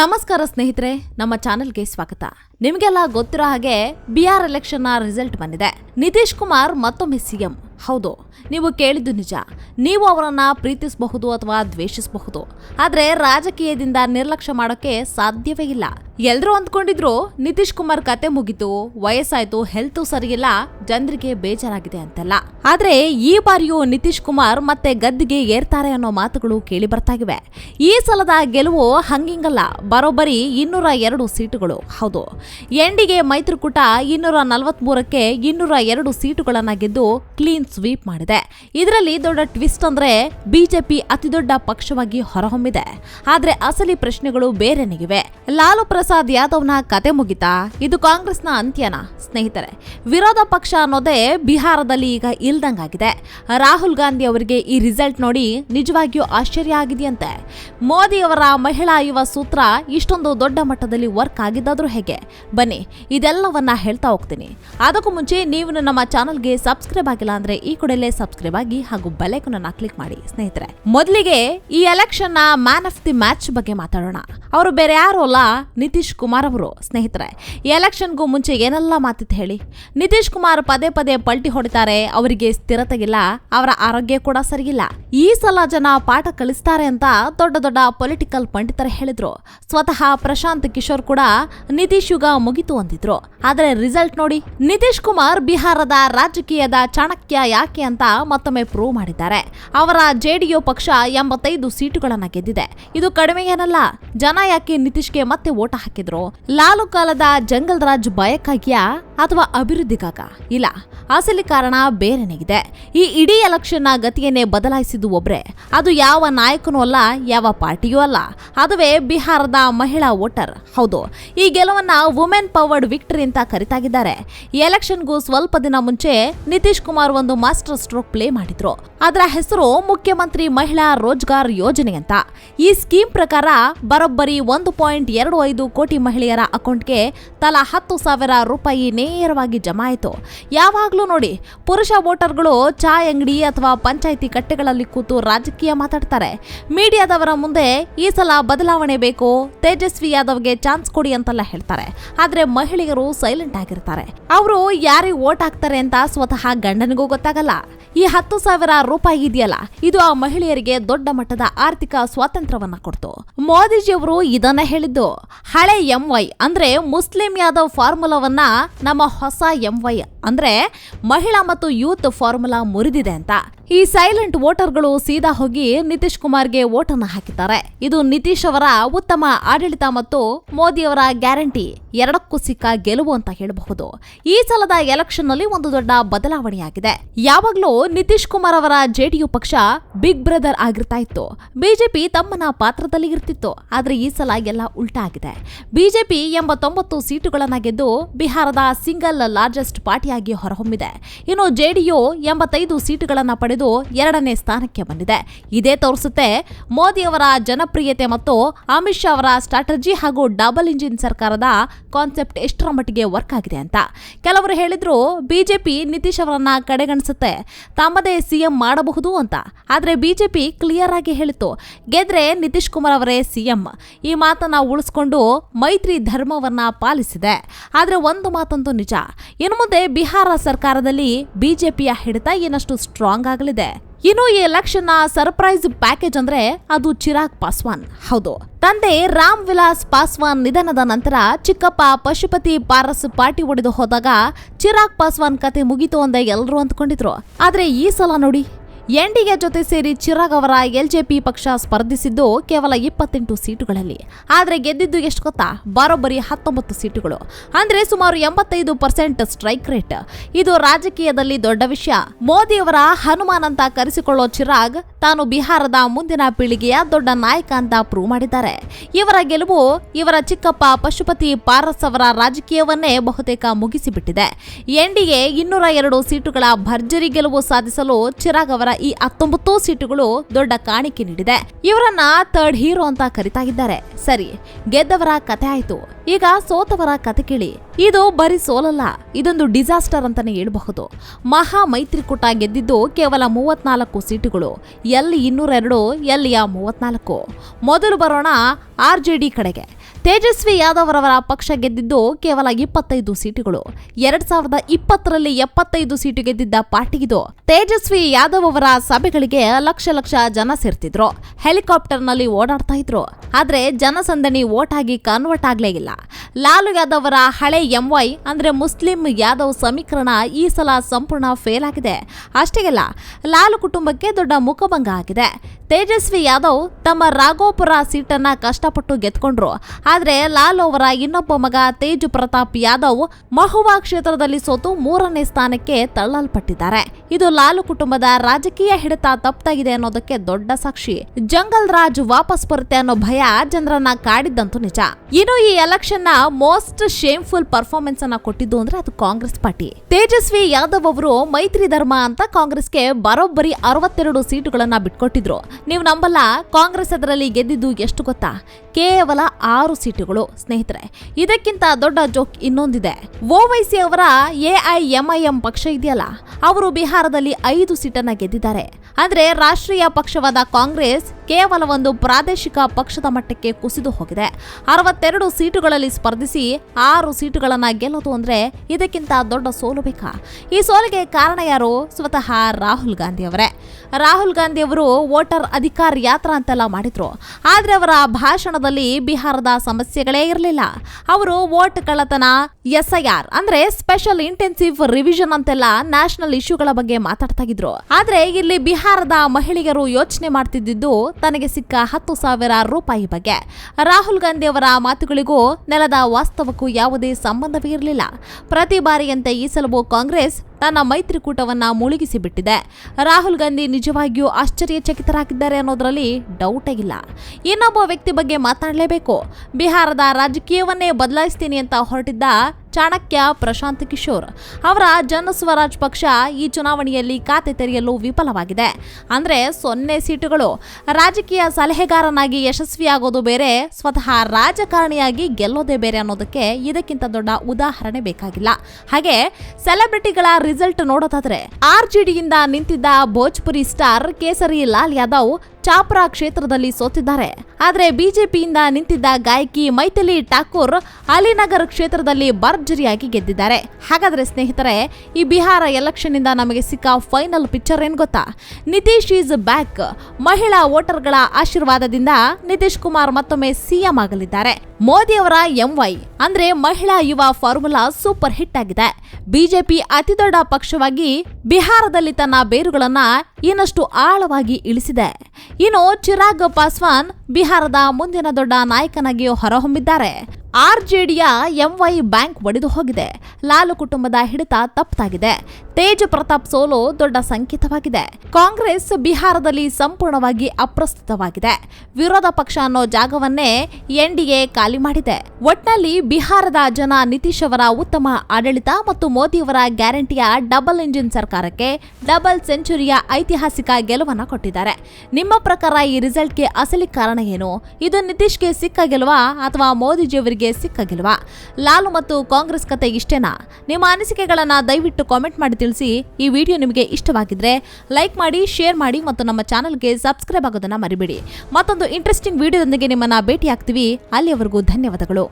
ನಮಸ್ಕಾರ ಸ್ನೇಹಿತರೆ, ನಮ್ಮ ಚಾನೆಲ್ಗೆ ಸ್ವಾಗತ. ನಿಮಗೆಲ್ಲ ಗೊತ್ತಿರೋ ಹಾಗೆ ಬಿಹಾರ್ ಎಲೆಕ್ಷನ್ನ ರಿಸಲ್ಟ್ ಬಂದಿದೆ. ನಿತೀಶ್ ಕುಮಾರ್ ಮತ್ತೊಮ್ಮೆ ಸಿಎಂ ಹೌದು, ನೀವು ಕೇಳಿದ್ದು ನಿಜ. ನೀವು ಅವರನ್ನು ಪ್ರೀತಿಸಬಹುದು ಅಥವಾ ದ್ವೇಷಿಸಬಹುದು. ಆದರೆ ರಾಜಕೀಯದಿಂದ ನಿರ್ಲಕ್ಷ್ಯ ಮಾಡೋಕೆ ಸಾಧ್ಯವೇ ಇಲ್ಲ. ಎಲ್ಲರೂ ಅಂದ್ಕೊಂಡಿದ್ರು, ನಿತೀಶ್ ಕುಮಾರ್ ಕತೆ ಮುಗಿತು, ವಯಸ್ಸಾಯ್ತು ಹೆಲ್ತ್ ಸರಿಯಿಲ್ಲ, ಜನರಿಗೆ ಬೇಜಾರಾಗಿದೆ ಅಂತೆಲ್ಲ. ಆದರೆ ಈ ಬಾರಿಯೂ ನಿತೀಶ್ ಕುಮಾರ್ ಮತ್ತೆ ಗದ್ದಿಗೆ ಏರ್ತಾರೆ ಅನ್ನೋ ಮಾತುಗಳು ಕೇಳಿ ಬರ್ತಾ ಇವೆ. ಈ ಸಲದ ಗೆಲುವು ಹಂಗಿಂಗಲ್ಲ, ಬರೋಬ್ಬರಿ ಇನ್ನೂರ ಎರಡು ಸೀಟುಗಳು. ಹೌದು ಎಂಡಿಗೆ ಮೈತ್ರಿಕೂಟ ಇನ್ನೂರ ನಲವತ್ಮೂರಕ್ಕೆ ಇನ್ನೂರ ಎರಡು ಸೀಟುಗಳನ್ನ ಗೆದ್ದು ಕ್ಲೀನ್ ಸ್ವೀಪ್ ಮಾಡಿದೆ. ಇದರಲ್ಲಿ ದೊಡ್ಡ ಟ್ವಿಸ್ಟ್ ಅಂದ್ರೆ ಬಿಜೆಪಿ ಅತಿದೊಡ್ಡ ಪಕ್ಷವಾಗಿ ಹೊರಹೊಮ್ಮಿದೆ. ಆದ್ರೆ ಅಸಲಿ ಪ್ರಶ್ನೆಗಳು ಬೇರೆನಿಗಿವೆ ಲಾಲು ಪ್ರಸಾದ್ ಯಾದವ್ನ ಕತೆ ಮುಗಿತಾ? ಇದು ಕಾಂಗ್ರೆಸ್ನ ಅಂತ್ಯನ? ಸ್ನೇಹಿತರೆ, ವಿರೋಧ ಪಕ್ಷ ಅನ್ನೋದೇ ಬಿಹಾರದಲ್ಲಿ ಈಗ ಇಲ್ದಂಗಾಗಿದೆ. ರಾಹುಲ್ ಗಾಂಧಿ ಅವರಿಗೆ ಈ ರಿಸಲ್ಟ್ ನೋಡಿ ನಿಜವಾಗಿಯೂ ಆಶ್ಚರ್ಯ ಆಗಿದೆಯಂತೆ. ಮೋದಿ ಅವರ ಮಹಿಳಾ ಯುವ ಸೂತ್ರ ಇಷ್ಟೊಂದು ದೊಡ್ಡ ಮಟ್ಟದಲ್ಲಿ ವರ್ಕ್ ಆಗಿದ್ದಾದ್ರೂ ಹೇಗೆ? ಬನ್ನಿ, ಇದೆಲ್ಲವನ್ನ ಹೇಳ್ತಾ ಹೋಗ್ತೀನಿ. ಅದಕ್ಕೂ ಮುಂಚೆ ನೀವು ನಮ್ಮ ಚಾನಲ್ಗೆ ಸಬ್ಸ್ಕ್ರೈಬ್ ಆಗಿಲ್ಲ ಅಂದ್ರೆ ಈ ಕೂಡಲೇ ಸಬ್ಸ್ಕ್ರೈಬ್ ಆಗಿ ಹಾಗೂ ಬೆಲೈಕನ್ನ ಕ್ಲಿಕ್ ಮಾಡಿ ಸ್ನೇಹಿತರೆ. ಮೊದಲಿಗೆ ಈ ಎಲೆಕ್ಷನ್ನ ಮ್ಯಾನ್ ಆಫ್ ದಿ ಮ್ಯಾಚ್ ಬಗ್ಗೆ ಮಾತಾಡೋಣ. ಅವರು ಬೇರೆ ಯಾರು ಅಲ್ಲ? ನಿತೀಶ್ ಕುಮಾರ್ ಅವರು. ಸ್ನೇಹಿತರೆ, ಈ ಎಲೆಕ್ಷನ್ಗೂ ಮುಂಚೆ ಏನೆಲ್ಲ ಮಾತಿತ್ತು ಹೇಳಿ? ನಿತೀಶ್ ಕುಮಾರ್ ಪದೇ ಪದೇ ಪಲ್ಟಿ ಹೊಡಿತಾರೆ, ಅವರಿಗೆ ಸ್ಥಿರತೆಗಿಲ್ಲ, ಅವರ ಆರೋಗ್ಯ ಕೂಡ ಸರಿಗಿಲ್ಲ. ಈ ಸಲ ಜನ ಪಾಠ ಕಲಿಸ್ತಾರೆ ಅಂತ ದೊಡ್ಡ ದೊಡ್ಡ ಪೊಲಿಟಿಕಲ್ ಪಂಡಿತರು ಹೇಳಿದ್ರು. ಸ್ವತಃ ಪ್ರಶಾಂತ್ ಕಿಶೋರ್ ಕೂಡ ನಿತೀಶ್ ಯುಗ ಮುಗಿತು ಅಂದಿದ್ರು. ಆದ್ರೆ ರಿಸಲ್ಟ್ ನೋಡಿ, ನಿತೀಶ್ ಕುಮಾರ್ ಬಿಹಾರದ ರಾಜಕೀಯದ ಚಾಣಕ್ಯ ಯಾಕೆ ಅಂತ ಮತ್ತೊಮ್ಮೆ ಪ್ರೂವ್ ಮಾಡಿದ್ದಾರೆ. ಅವರ ಜೆಡಿಯು ಪಕ್ಷ ಎಂಬತ್ತೈದು ಸೀಟುಗಳನ್ನ ಗೆದ್ದಿದೆ. ಇದು ಕಡಿಮೆ ಏನಲ್ಲ, ಜನ ಯಾಕೆ ನಿತೀಶ್ಗೆ ಮತ್ತೆ ಓಟ ಹಾಕಿದ್ರು? ಲಾಲು ಕಾಲದ ಜಂಗಲ್ ರಾಜ್ ಅಥವಾ ಅಭಿವೃದ್ಧಿಗಾಗ ಇಲ್ಲ ಅಸಲಿ ಕಾರಣ ಬೇರೆನೇಗಿದೆ. ಈ ಇಡೀ ಎಲೆಕ್ಷನ್ನ ಗತಿಯನ್ನೇ ಬದಲಾಯಿಸಿದ್ದು ಒಬ್ರೆ. ಅದು ಯಾವ ನಾಯಕನೂ ಅಲ್ಲ, ಯಾವ ಪಾರ್ಟಿಯೂ ಅಲ್ಲ. ಅದುವೇ ಬಿಹಾರದ ಮಹಿಳಾ ವೋಟರ್. ಹೌದು, ಈ ಗೆಲುವನ್ನ ವುಮೆನ್ ಪವರ್ಡ್ ವಿಕ್ಟರಿ ಅಂತ ಕರಿತಾಗಿದ್ದಾರೆ. ಈ ಎಲೆಕ್ಷನ್ಗೂ ಸ್ವಲ್ಪ ದಿನ ಮುಂಚೆ ನಿತೀಶ್ ಕುಮಾರ್ ಒಂದು ಮಾಸ್ಟರ್ ಸ್ಟ್ರೋಕ್ ಪ್ಲೇ ಮಾಡಿದ್ರು. ಅದರ ಹೆಸರು ಮುಖ್ಯಮಂತ್ರಿ ಮಹಿಳಾ ರೋಜ್ಗಾರ್ ಯೋಜನೆ ಅಂತ. ಈ ಸ್ಕೀಮ್ ಪ್ರಕಾರ ಬರೋಬ್ಬರಿ ಒಂದು ಪಾಯಿಂಟ್ ಎರಡು ಐದು ಕೋಟಿ ಮಹಿಳೆಯರ ಅಕೌಂಟ್ಗೆ ತಲಾ ಹತ್ತು ಸಾವಿರ ರೂಪಾಯಿ ನೇರವಾಗಿ ಜಮಾ ಆಯಿತು ಯಾವಾಗಲೂ ನೋಡಿ, ಪುರುಷ ವೋಟರ್ಗಳು ಚಾ ಅಂಗಡಿ ಅಥವಾ ಪಂಚಾಯಿತಿ ಕಟ್ಟೆಗಳಲ್ಲಿ ಕೂತು ರಾಜಕೀಯ ಮಾತಾಡ್ತಾರೆ. ಮೀಡಿಯಾದವರ ಮುಂದೆ ಈ ಸಲ ಬದಲಾವಣೆ ಬೇಕು, ತೇಜಸ್ವಿ ಯಾದವ್ಗೆ ಚಾನ್ಸ್ ಕೊಡಿ ಅಂತೆಲ್ಲ ಹೇಳ್ತಾರೆ. ಆದ್ರೆ ಮಹಿಳೆಯರು ಸೈಲೆಂಟ್ ಆಗಿರ್ತಾರೆ. ಅವರು ಯಾರಿಗೆ ವೋಟ್ ಹಾಕ್ತಾರೆ ಅಂತ ಸ್ವತಃ ಗಂಡನಿಗೂ ಗೊತ್ತಾಗಲ್ಲ. ಈ ಹತ್ತು ಸಾವಿರ ರೂಪಾಯಿ ಇದೆಯಲ್ಲ, ಇದು ಆ ಮಹಿಳೆಯರಿಗೆ ದೊಡ್ಡ ಮಟ್ಟದ ಆರ್ಥಿಕ ಸ್ವಾತಂತ್ರ್ಯವನ್ನ ಕೊಡ್ತು. ಮೋದಿಜಿಯವರು ಇದನ್ನ ಹೇಳಿದ್ದು, ಹಳೆ ಎಂ ವೈ ಅಂದ್ರೆ ಮುಸ್ಲಿಂ ಯಾದವ್ ಫಾರ್ಮುಲಾವನ್ನ ನಮ್ಮ ಹೊಸ ಎಂ ವೈ ಅಂದ್ರೆ ಮಹಿಳಾ ಮತ್ತು ಯೂತ್ ಫಾರ್ಮುಲಾ ಮುರಿದಿದೆ ಅಂತ. ಈ ಸೈಲೆಂಟ್ ವೋಟರ್ಗಳು ಸೀದಾ ಹೋಗಿ ನಿತೀಶ್ ಕುಮಾರ್ಗೆ ವೋಟನ್ನು ಹಾಕಿದ್ದಾರೆ. ಇದು ನಿತೀಶ್ ಅವರ ಉತ್ತಮ ಆಡಳಿತ ಮತ್ತು ಮೋದಿಯವರ ಗ್ಯಾರಂಟಿ. ಎರಡಕ್ಕೂ ಸಿಕ್ಕ ಗೆಲುವು ಅಂತ ಹೇಳಬಹುದು. ಈ ಸಲದ ಎಲೆಕ್ಷನ್ನಲ್ಲಿ ಒಂದು ದೊಡ್ಡ ಬದಲಾವಣೆಯಾಗಿದೆ. ಯಾವಾಗಲೂ ನಿತೀಶ್ ಕುಮಾರ್ ಅವರ ಜೆಡಿಯು ಪಕ್ಷ ಬಿಗ್ ಬ್ರದರ್ ಆಗಿರ್ತಾ ಇತ್ತು. ಬಿಜೆಪಿ ತಮ್ಮನ ಪಾತ್ರದಲ್ಲಿ ಇರ್ತಿತ್ತು. ಆದ್ರೆ ಈ ಸಲ ಎಲ್ಲ ಉಲ್ಟಾ ಆಗಿದೆ. ಬಿಜೆಪಿ ಎಂಬತ್ತೊಂಬತ್ತು ಸೀಟುಗಳನ್ನ ಗೆದ್ದು ಬಿಹಾರದ ಸಿಂಗಲ್ ಲಾರ್ಜೆಸ್ಟ್ ಪಾರ್ಟಿಯಾಗಿ ಹೊರಹೊಮ್ಮಿದೆ. ಇನ್ನು ಜೆಡಿಯು ಎಂಬತ್ತೈದು ಸೀಟುಗಳನ್ನ ಪಡೆದು ಎರಡನೇ ಸ್ಥಾನಕ್ಕೆ ಬಂದಿದೆ. ಇದೇ ತೋರಿಸುತ್ತೆ ಮೋದಿಯವರ ಜನಪ್ರಿಯತೆ ಮತ್ತು ಅಮಿತ್ ಶಾ ಅವರ ಸ್ಟ್ರಾಟಜಿ ಹಾಗೂ ಡಬಲ್ ಇಂಜಿನ್ ಸರ್ಕಾರದ ಕಾನ್ಸೆಪ್ಟ್ ಎಷ್ಟರ ಮಟ್ಟಿಗೆ ವರ್ಕ್ ಆಗಿದೆ ಅಂತ. ಕೆಲವರು ಹೇಳಿದ್ರು ಬಿಜೆಪಿ ನಿತೀಶ್ ಅವರನ್ನ ಕಡೆಗಣಿಸುತ್ತೆ. ತಮ್ಮದೇ ಸಿಎಂ ಮಾಡಬಹುದು ಅಂತ. ಆದರೆ ಬಿಜೆಪಿ ಕ್ಲಿಯರ್ ಆಗಿ ಹೇಳಿತು ಗೆದ್ರೆ ನಿತೀಶ್ ಕುಮಾರ್ ಅವರೇ ಸಿಎಂ. ಈ ಮಾತನ್ನ ಉಳಿಸ್ಕೊಂಡು ಮೈತ್ರಿ ಧರ್ಮವನ್ನ ಪಾಲಿಸಿದೆ. ಆದರೆ ಒಂದು ಮಾತಂತೂ ನಿಜ. ಇನ್ನು ಮುಂದೆ ಬಿಹಾರ ಸರ್ಕಾರದಲ್ಲಿ ಬಿಜೆಪಿಯ ಹಿಡಿತ ಏನಷ್ಟು ಸ್ಟ್ರಾಂಗ್ ಆಗಲಿದೆ? ಇನ್ನು ಈ ಎಲೆಕ್ಷನ್ನ ಸರ್ಪ್ರೈಸ್ ಪ್ಯಾಕೇಜ್ ಅಂದ್ರೆ ಅದು ಚಿರಾಗ್ ಪಾಸ್ವಾನ್. ಹೌದು. ತಂದೆ ರಾಮ್ ವಿಲಾಸ್ ಪಾಸ್ವಾನ್ ನಿಧನದ ನಂತರ ಚಿಕ್ಕಪ್ಪ ಪಶುಪತಿ ಪಾರಸ್ ಪಾರ್ಟಿ ಒಡೆದು ಹೋದಾಗ ಚಿರಾಗ್ ಪಾಸ್ವಾನ್ ಕತೆ ಮುಗಿತು ಅಂದ ಎಲ್ಲರೂ ಅಂದ್ಕೊಂಡಿದ್ರು. ಆದ್ರೆ ಈ ಸಲ ನೋಡಿ ಎನ್ಡಿಎ ಜೊತೆ ಸೇರಿ ಚಿರಾಗ್ ಅವರ ಎಲ್ಜೆಪಿ ಪಕ್ಷ ಸ್ಪರ್ಧಿಸಿದ್ದು ಕೇವಲ ಇಪ್ಪತ್ತೆಂಟು ಸೀಟುಗಳಲ್ಲಿ. ಆದರೆ ಗೆದ್ದಿದ್ದು ಎಷ್ಟು ಗೊತ್ತಾ? ಬರೋಬ್ಬರಿ ಹತ್ತೊಂಬತ್ತು ಸೀಟುಗಳು. ಅಂದ್ರೆ ಸುಮಾರು ಎಂಬತ್ತೈದು ಪರ್ಸೆಂಟ್ ಸ್ಟ್ರೈಕ್ ರೇಟ್. ಇದು ರಾಜಕೀಯದಲ್ಲಿ ದೊಡ್ಡ ವಿಷಯ. ಮೋದಿ ಅವರ ಹನುಮಾನ್ ಅಂತ ಕರೆಸಿಕೊಳ್ಳೋ ಚಿರಾಗ್ ತಾನು ಬಿಹಾರದ ಮುಂದಿನ ಪೀಳಿಗೆಯ ದೊಡ್ಡ ನಾಯಕ ಅಂತ ಪ್ರೂವ್ ಮಾಡಿದ್ದಾರೆ. ಇವರ ಗೆಲುವು ಇವರ ಚಿಕ್ಕಪ್ಪ ಪಶುಪತಿ ಪಾರಸ್ ಅವರ ರಾಜಕೀಯವನ್ನೇ ಬಹುತೇಕ ಮುಗಿಸಿಬಿಟ್ಟಿದೆ. ಎನ್ಡಿಎ ಇನ್ನೂರ ಎರಡು ಸೀಟುಗಳ ಭರ್ಜರಿ ಗೆಲುವು ಸಾಧಿಸಲು ಚಿರಾಗ್ ಅವರ ಈ ಹತ್ತೊಂಬತ್ತು ಸೀಟುಗಳು ದೊಡ್ಡ ಕಾಣಿಕೆ ನೀಡಿದೆ. ಇವರನ್ನ ಥರ್ಡ್ ಹೀರೋ ಅಂತ ಕರಿತಾ ಇದ್ದಾರೆ. ಸರಿ, ಗೆದ್ದವರ ಕತೆ ಆಯ್ತು. ಈಗ ಸೋತವರ ಕತೆ ಕೇಳಿ. ಇದು ಬರೀ ಸೋಲಲ್ಲ, ಇದೊಂದು ಡಿಸಾಸ್ಟರ್ ಅಂತಾನೆ ಹೇಳಬಹುದು. ಮಹಾ ಮೈತ್ರಿಕೂಟ ಗೆದ್ದಿದ್ದು ಕೇವಲ ಮೂವತ್ನಾಲ್ಕು ಸೀಟುಗಳು. ಎಲ್ ಇನ್ನೂರೆರಡು ಯಾ ಮೂವತ್ನಾಲ್ಕು. ಮೊದಲು ಬರೋಣ ಆರ್ ಜೆ ಡಿ ಕಡೆಗೆ. ತೇಜಸ್ವಿ ಯಾದವ್ ಅವರ ಪಕ್ಷ ಗೆದ್ದಿದ್ದು ಕೇವಲ ಇಪ್ಪತ್ತೈದು ಸೀಟುಗಳು. ಎರಡ್ ಸಾವಿರದ ಇಪ್ಪತ್ತರಲ್ಲಿ ಎಪ್ಪತ್ತೈದು ಸೀಟು ಗೆದ್ದಿದ್ದ ಪಾರ್ಟಿಗಿದು. ತೇಜಸ್ವಿ ಯಾದವ್ ಅವರ ಸಭೆಗಳಿಗೆ ಲಕ್ಷ ಲಕ್ಷ ಜನ ಸೇರ್ತಿದ್ರು. ಹೆಲಿಕಾಪ್ಟರ್ನಲ್ಲಿ ಓಡಾಡ್ತಾ ಇದ್ರು. ಆದ್ರೆ ಜನಸಂದಣಿ ಓಟ್ ಆಗಿ ಕನ್ವರ್ಟ್ ಆಗ್ಲೇ ಇಲ್ಲ. ಲಾಲು ಯಾದವ್ ಅವರ ಹಳೆ ಎಂವೈ ಅಂದ್ರೆ ಮುಸ್ಲಿಂ ಯಾದವ್ ಸಮೀಕರಣ ಈ ಸಲ ಸಂಪೂರ್ಣ ಫೇಲ್ ಆಗಿದೆ. ಅಷ್ಟೇ ಅಲ್ಲ, ಲಾಲು ಕುಟುಂಬಕ್ಕೆ ದೊಡ್ಡ ಮುಖಭಂಗ ಆಗಿದೆ. ತೇಜಸ್ವಿ ಯಾದವ್ ತಮ್ಮ ರಾಘೋಪುರ ಸೀಟನ್ನ ಕಷ್ಟಪಟ್ಟು ಗೆದ್ಕೊಂಡ್ರು. ಆದ್ರೆ ಲಾಲ್ ಅವರ ಇನ್ನೊಬ್ಬ ಮಗ ತೇಜ್ ಪ್ರತಾಪ್ ಯಾದವ್ ಮಹುವಾ ಕ್ಷೇತ್ರದಲ್ಲಿ ಸೋತು ಮೂರನೇ ಸ್ಥಾನಕ್ಕೆ ತಳ್ಳಲ್ಪಟ್ಟಿದ್ದಾರೆ. ಇದು ಲಾಲು ಕುಟುಂಬದ ರಾಜಕೀಯ ಹಿಡಿತ ತಪ್ಪಾಗಿದೆ ಅನ್ನೋದಕ್ಕೆ ದೊಡ್ಡ ಸಾಕ್ಷಿ. ಜಂಗಲ್ ರಾಜ್ ವಾಪಸ್ ಬರುತ್ತೆ ಅನ್ನೋ ಭಯ ಜನರನ್ನ ಕಾಡಿದ್ದಂತೂ ನಿಜ. ಇನ್ನು ಈ ಎಲೆಕ್ಷನ್ನ ಮೋಸ್ಟ್ ಶೇಮ್ಫುಲ್ ಪರ್ಫಾರ್ಮೆನ್ಸ್ ಅನ್ನ ಕೊಟ್ಟಿದ್ದು ಅಂದ್ರೆ ಅದು ಕಾಂಗ್ರೆಸ್ ಪಾರ್ಟಿ. ತೇಜಸ್ವಿ ಯಾದವ್ ಅವರು ಮೈತ್ರಿ ಧರ್ಮ ಅಂತ ಕಾಂಗ್ರೆಸ್ಗೆ ಬರೋಬ್ಬರಿ ಅರವತ್ತೆರಡು ಸೀಟುಗಳನ್ನ ಬಿಟ್ಕೊಟ್ಟಿದ್ರು. ನೀವು ನಂಬಲ್ಲ, ಕಾಂಗ್ರೆಸ್ ಅದರಲ್ಲಿ ಗೆದ್ದಿದ್ದು ಎಷ್ಟು ಗೊತ್ತಾ? ಕೇವಲ ಆರು ಸೀಟುಗಳು, ಸ್ನೇಹಿತರೆ. ಇದಕ್ಕಿಂತ ದೊಡ್ಡ ಜೋಕ್ ಇನ್ನೊಂದಿದೆ. ಓವೈಸಿ ಅವರ ಎಐಎಂಐಎಂ ಪಕ್ಷ ಇದೆಯಲ್ಲ? ಅವರು ಬಿಹಾರದಲ್ಲಿ ಐದು ಸೀಟನ್ನ ಗೆದ್ದಿದ್ದಾರೆ. ಅಂದ್ರೆ ರಾಷ್ಟ್ರೀಯ ಪಕ್ಷವಾದ ಕಾಂಗ್ರೆಸ್ ಕೇವಲ ಒಂದು ಪ್ರಾದೇಶಿಕ ಪಕ್ಷದ ಮಟ್ಟಕ್ಕೆ ಕುಸಿದು ಹೋಗಿದೆ. ಅರವತ್ತೆರಡು ಸೀಟುಗಳಲ್ಲಿ ಸ್ಪರ್ಧಿಸಿ ಆರು ಸೀಟುಗಳನ್ನು ಗೆಲ್ಲೋದು ಅಂದ್ರೆ ಇದಕ್ಕಿಂತ ದೊಡ್ಡ ಸೋಲು ಬೇಕಾ? ಈ ಸೋಲಿಗೆ ಕಾರಣ ಯಾರು? ಸ್ವತಃ ರಾಹುಲ್ ಗಾಂಧಿ ಅವರೇ. ರಾಹುಲ್ ಗಾಂಧಿ ಅವರು ವೋಟರ್ ಅಧಿಕಾರ ಯಾತ್ರಾ ಅಂತೆಲ್ಲ ಮಾಡಿದ್ರು. ಆದರೆ ಅವರ ಭಾಷಣದಲ್ಲಿ ಬಿಹಾರದ ಸಮಸ್ಯೆಗಳೇ ಇರಲಿಲ್ಲ. ಅವರು ವೋಟ್ ಕಳ್ಳತನ, ಎಸ್ಐಆರ್ ಅಂದ್ರೆ ಸ್ಪೆಷಲ್ ಇಂಟೆನ್ಸಿವ್ ರಿವಿಷನ್ ಅಂತೆಲ್ಲ ನ್ಯಾಷನಲ್ ಇಶ್ಯೂಗಳ ಬಗ್ಗೆ ಮಾತಾಡ್ತಾ ಇದ್ರು. ಆದ್ರೆ ಇಲ್ಲಿ ಬಿಹಾರದ ಮಹಿಳೆಯರು ಯೋಚನೆ ಮಾಡ್ತಿದ್ದಿದ್ದು ತನಗೆ ಸಿಕ್ಕ ಹತ್ತು ಸಾವಿರ ರೂಪಾಯಿ ಬಗ್ಗೆ. ರಾಹುಲ್ ಗಾಂಧಿ ಅವರ ಮಾತುಗಳಿಗೂ ನೆಲದ ವಾಸ್ತವಕ್ಕೂ ಯಾವುದೇ ಸಂಬಂಧವೇ ಇರಲಿಲ್ಲ. ಪ್ರತಿ ಬಾರಿಯಂತೆ ಈ ಸಲವೂ ಕಾಂಗ್ರೆಸ್ ತನ್ನ ಮೈತ್ರಿಕೂಟವನ್ನ ಮುಳುಗಿಸಿಬಿಟ್ಟಿದೆ. ರಾಹುಲ್ ಗಾಂಧಿ ನಿಜವಾಗಿಯೂ ಆಶ್ಚರ್ಯಚಕಿತರಾಗಿದ್ದಾರೆ ಅನ್ನೋದರಲ್ಲಿ ಡೌಟೇ ಇಲ್ಲ. ಇನ್ನೊಬ್ಬ ವ್ಯಕ್ತಿ ಬಗ್ಗೆ ಮಾತಾಡಲೇಬೇಕು ಬಿಹಾರದ ರಾಜಕೀಯವನ್ನೇ ಬದಲಾಯಿಸ್ತೀನಿ ಅಂತ ಹೊರಟಿದ್ದ ಚಾಣಕ್ಯ ಪ್ರಶಾಂತ್ ಕಿಶೋರ್ ಅವರ ಜನ ಸ್ವರಾಜ್ ಪಕ್ಷ ಈ ಚುನಾವಣೆಯಲ್ಲಿ ಖಾತೆ ತೆರೆಯಲು ವಿಫಲವಾಗಿದೆ. ಅಂದ್ರೆ ಸೊನ್ನೆ ಸೀಟುಗಳು. ರಾಜಕೀಯ ಸಲಹೆಗಾರನಾಗಿ ಯಶಸ್ವಿಯಾಗೋದು ಬೇರೆ, ಸ್ವತಃ ರಾಜಕಾರಣಿಯಾಗಿ ಗೆಲ್ಲೋದೇ ಬೇರೆ ಅನ್ನೋದಕ್ಕೆ ಇದಕ್ಕಿಂತ ದೊಡ್ಡ ಉದಾಹರಣೆ ಬೇಕಾಗಿಲ್ಲ. ಹಾಗೆ ಸೆಲೆಬ್ರಿಟಿಗಳ ರಿಸಲ್ಟ್ ನೋಡೋದಾದ್ರೆ ಆರ್ ಡಿಯಿಂದ ನಿಂತಿದ್ದ ಭೋಜ್ಪುರಿ ಸ್ಟಾರ್ ಕೇಸರಿ ಲಾಲ್ ಯಾದವ್ ಚಾಪ್ರಾ ಕ್ಷೇತ್ರದಲ್ಲಿ ಸೋತಿದ್ದಾರೆ. ಆದರೆ ಬಿಜೆಪಿಯಿಂದ ನಿಂತಿದ್ದ ಗಾಯಕಿ ಮೈಥಿಲಿ ಠಾಕೂರ್ ಅಲಿನಗರ್ ಕ್ಷೇತ್ರದಲ್ಲಿ ಭರ್ಜರಿಯಾಗಿ ಗೆದ್ದಿದ್ದಾರೆ. ಹಾಗಾದ್ರೆ ಸ್ನೇಹಿತರೆ, ಈ ಬಿಹಾರ ಎಲೆಕ್ಷನ್ ಇಂದ ನಮಗೆ ಸಿಕ್ಕ ಫೈನಲ್ ಪಿಕ್ಚರ್ ಏನ್ ಗೊತ್ತಾ? Nitish is back. ಮಹಿಳಾ ವೋಟರ್ಗಳ ಆಶೀರ್ವಾದದಿಂದ ನಿತೀಶ್ ಕುಮಾರ್ ಮತ್ತೊಮ್ಮೆ ಸಿಎಂ ಆಗಲಿದ್ದಾರೆ. ಮೋದಿ ಅವರ ಎಂವೈ ಅಂದ್ರೆ ಮಹಿಳಾ ಯುವ ಫಾರ್ಮುಲಾ ಸೂಪರ್ ಹಿಟ್ ಆಗಿದೆ. ಬಿಜೆಪಿ ಅತಿದೊಡ್ಡ ಪಕ್ಷವಾಗಿ ಬಿಹಾರದಲ್ಲಿ ತನ್ನ ಬೇರುಗಳನ್ನ ಇನ್ನಷ್ಟು ಆಳವಾಗಿ ಇಳಿಸಿದೆ. ಇನ್ನು ಚಿರಾಗ್ ಪಾಸ್ವಾನ್ ಬಿಹಾರದ ಮುಂದಿನ ದೊಡ್ಡ ನಾಯಕನಾಗಿ ಹೊರಹೊಮ್ಮಿದ್ದಾರೆ. ಆರ್ಜೆಡಿಯ ಎಂವೈ ಬ್ಯಾಂಕ್ ಒಡೆದು ಹೋಗಿದೆ. ಲಾಲು ಕುಟುಂಬದ ಹಿಡಿತ ತಪ್ಪಾಗಿದೆ. ತೇಜ್ ಪ್ರತಾಪ್ ಸೋಲು ದೊಡ್ಡ ಸಂಕೇತವಾಗಿದೆ. ಕಾಂಗ್ರೆಸ್ ಬಿಹಾರದಲ್ಲಿ ಸಂಪೂರ್ಣವಾಗಿ ಅಪ್ರಸ್ತುತವಾಗಿದೆ. ವಿರೋಧ ಪಕ್ಷ ಅನ್ನೋ ಜಾಗವನ್ನೇ ಎನ್ಡಿಎ ಖಾಲಿ ಮಾಡಿದೆ. ಒಟ್ನಲ್ಲಿ ಬಿಹಾರದ ಜನ ನಿತೀಶ್ ಅವರ ಉತ್ತಮ ಆಡಳಿತ ಮತ್ತು ಮೋದಿಯವರ ಗ್ಯಾರಂಟಿಯ ಡಬಲ್ ಇಂಜಿನ್ ಸರ್ಕಾರಕ್ಕೆ ಡಬಲ್ ಸೆಂಚುರಿಯ ಐತಿಹಾಸಿಕ ಗೆಲುವನ್ನ ಕೊಟ್ಟಿದ್ದಾರೆ. ನಿಮ್ಮ ಪ್ರಕಾರ ಈ ರಿಸಲ್ಟ್ಗೆ ಅಸಲಿ ಕಾರಣ ಏನು? ಇದು ನಿತೀಶ್ಗೆ ಸಿಕ್ಕ ಗೆಲುವ ಅಥವಾ ಮೋದಿಜಿಯವರಿಗೆ ಸಿಕ್ಕ ಗೆಲುವ ಲಾಲು ಮತ್ತು ಕಾಂಗ್ರೆಸ್ ಕತೆ ಇಷ್ಟೇನಾ? ನಿಮ್ಮ ಅನಿಸಿಕೆಗಳನ್ನು ದಯವಿಟ್ಟು ಕಾಮೆಂಟ್ ಮಾಡಿ ತಿಳಿಸಿ. ಈ ವಿಡಿಯೋ ನಿಮಗೆ ಇಷ್ಟವಾಗಿದ್ರೆ ಲೈಕ್ ಮಾಡಿ, ಶೇರ್ ಮಾಡಿ ಮತ್ತು ನಮ್ಮ ಚಾನಲ್ಗೆ ಸಬ್ಸ್ಕ್ರೈಬ್ ಆಗೋದನ್ನು ಮರಿಬೇಡಿ. ಮತ್ತೊಂದು ಇಂಟ್ರೆಸ್ಟಿಂಗ್ ವಿಡಿಯೋದೊಂದಿಗೆ ನಿಮ್ಮನ್ನು ಭೇಟಿ ಆಗ್ತೀವಿ ಅಲ್ಲಿಯವರೆಗೂ ಧನ್ಯವಾದಗಳು.